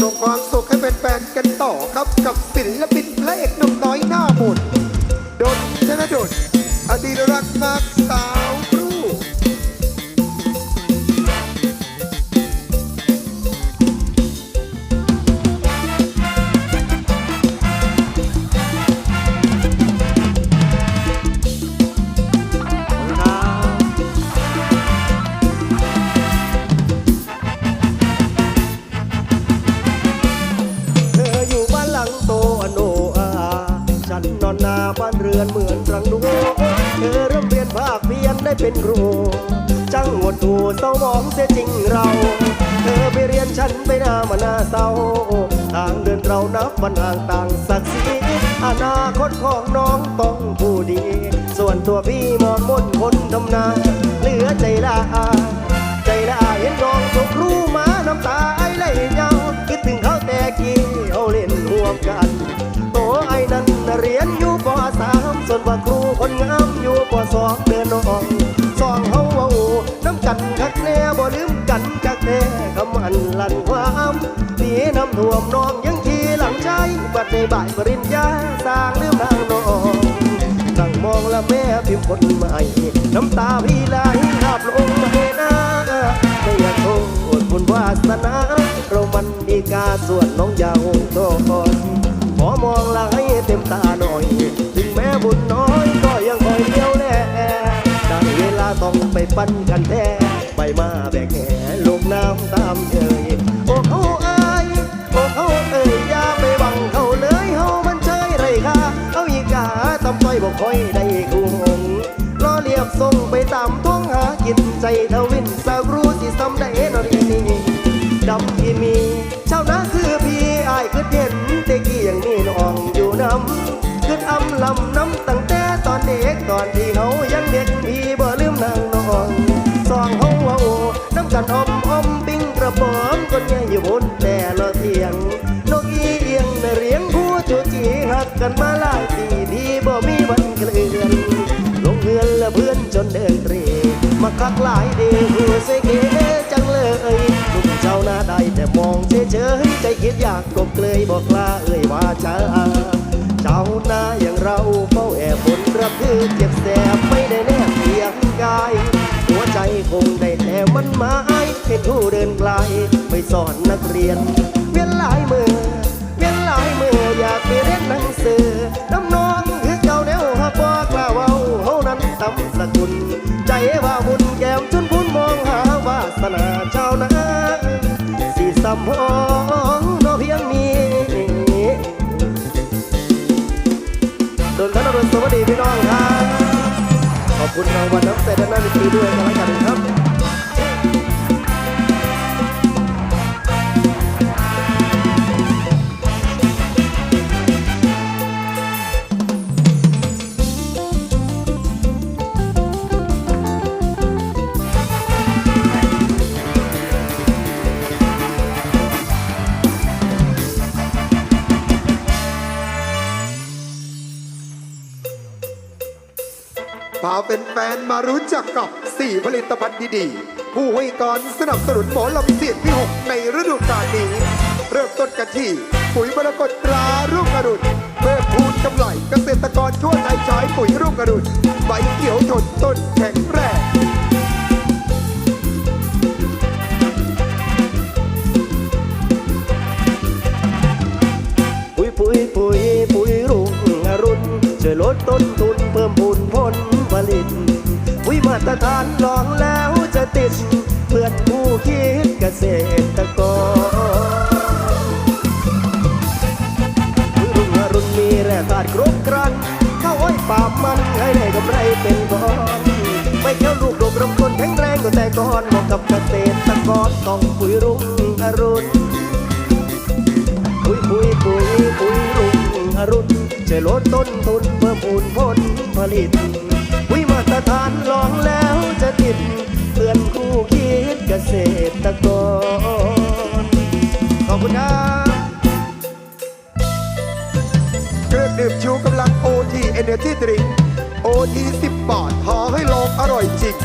ส่งความสุขให้เป็นแฟนๆกันต่อครับกับศิลปิน ได้เป็นครู จังหวดดูเศร้ามองเสียจริงเรา เธอไปเรียนฉันไปหน้ามาหน้าเศร้าต่างเดินเรานับวันห่างต่างศักดิ์ศรีอนาคตของน้องต้องผู้ดี ส่วนตัวพี่มองมนคนทำนาเหลือใจละอาใจละเห็นน้องตกรู้มาน้ำตาไอไหลเยาคิดถึงเขาแต่กี้เขาเล่นร่วมกันโตไอ้นั้นเรียนอยู่ปสามส่วนว่าครูคนงามอยู่ปสองเดินน้อง ลั่นความหนีน้ำท่วมน้องยังขีหลังใจบัดในบ่ายปริญญาสร้างเลือมนางน้องนั่งมองละแม่พิมพ์คนใหม่น้ำตาพี่ไหลอาบลงในหน้าไม่อยากโทษบุญวาสนา เรามันดีกาส่วนน้องยาหงโตอนขอมองละให้เต็มตาหน่อย ถึงแม้บุญน้อยก็ยังคอยเลี้ยวแลได้เวลาต้องไปปั้นกันแท้ไปมาแบกแห่ลงน้ำตา ค่อยได้กูหงล้อเลียบส่งไปตามท้องหากินใจทวินสาวรู้สิซ้ำได้นอรีนี่ดำที่มีเจ้านะคือพี่อายคือเด่นเตกี้ยังมีน้องอยู่น้ำคืออำลำน้ำตั้งแต่ตอนเด็กตอนที่เขายังเด็กพี่บ่ลืมนางน้องสองเฮาเว้าน้ำกันอม นเดินเตรมาคักหลายเดียวเสเกจังเลยลูกเจ้าหน้าได้แต่มองเฉยๆใจคิดอยากกบเกลยบอกลาเอ่ยว่าจ้าเจ้าหน้าอย่างเราเฝ้าแอบบนรับคือเจ็บแสบไม่ได้แนบเพียงกายหัวใจคงได้แต่มันหมายให้ผู้เดินไกลไม่สอนนักเรียน เวียนหลายมือเวียนหลายมืออยากไปเรียนหนังสือ สีสัมพองโนเพียงนี้ดนท่านอรุณสวัสดีพี่น้องครับ ขอบคุณรางวัลน้ำใจด้านหน้าเวทีด้วยกันแล้วกันครับ พาเป็นแฟนมารู้จักกับ 4 ผลิตภัณฑ์ดีๆ ผู้ให้การสนับสนุนหมอลำเสียงที่ 6 ในฤดูกาลนี้ เริ่มต้นกันที่ ปุ๋ยมรกตตรารุ่งอรุณเพิ่มพูนกำไรเกษตรกรทั่วไทยใช้ปุ๋ยรุ่งอรุณใบเขียวทนต้นแข็งแรง ปาล์มมันให้ได้กำไรเป็นก้อน ไม่เกี่ยวลูกดกรำต้นแข็งแรงกว่าแต่ก่อนเหมาะกับเกษตรกรต้องปุ๋ยรุ่งอรุณปุ๋ยปุ๋ยปุ๋ยปุ๋ยรุ่งอรุณจะลดต้นทุนเพิ่มพูนผลผลิตปุ๋ยมาตรฐานลองแล้วจะติดเพื่อนคู่คิดเกษตรกร เนื้อที่ดริงโอทีสิบบาทหาให้ลองอร่อยจริง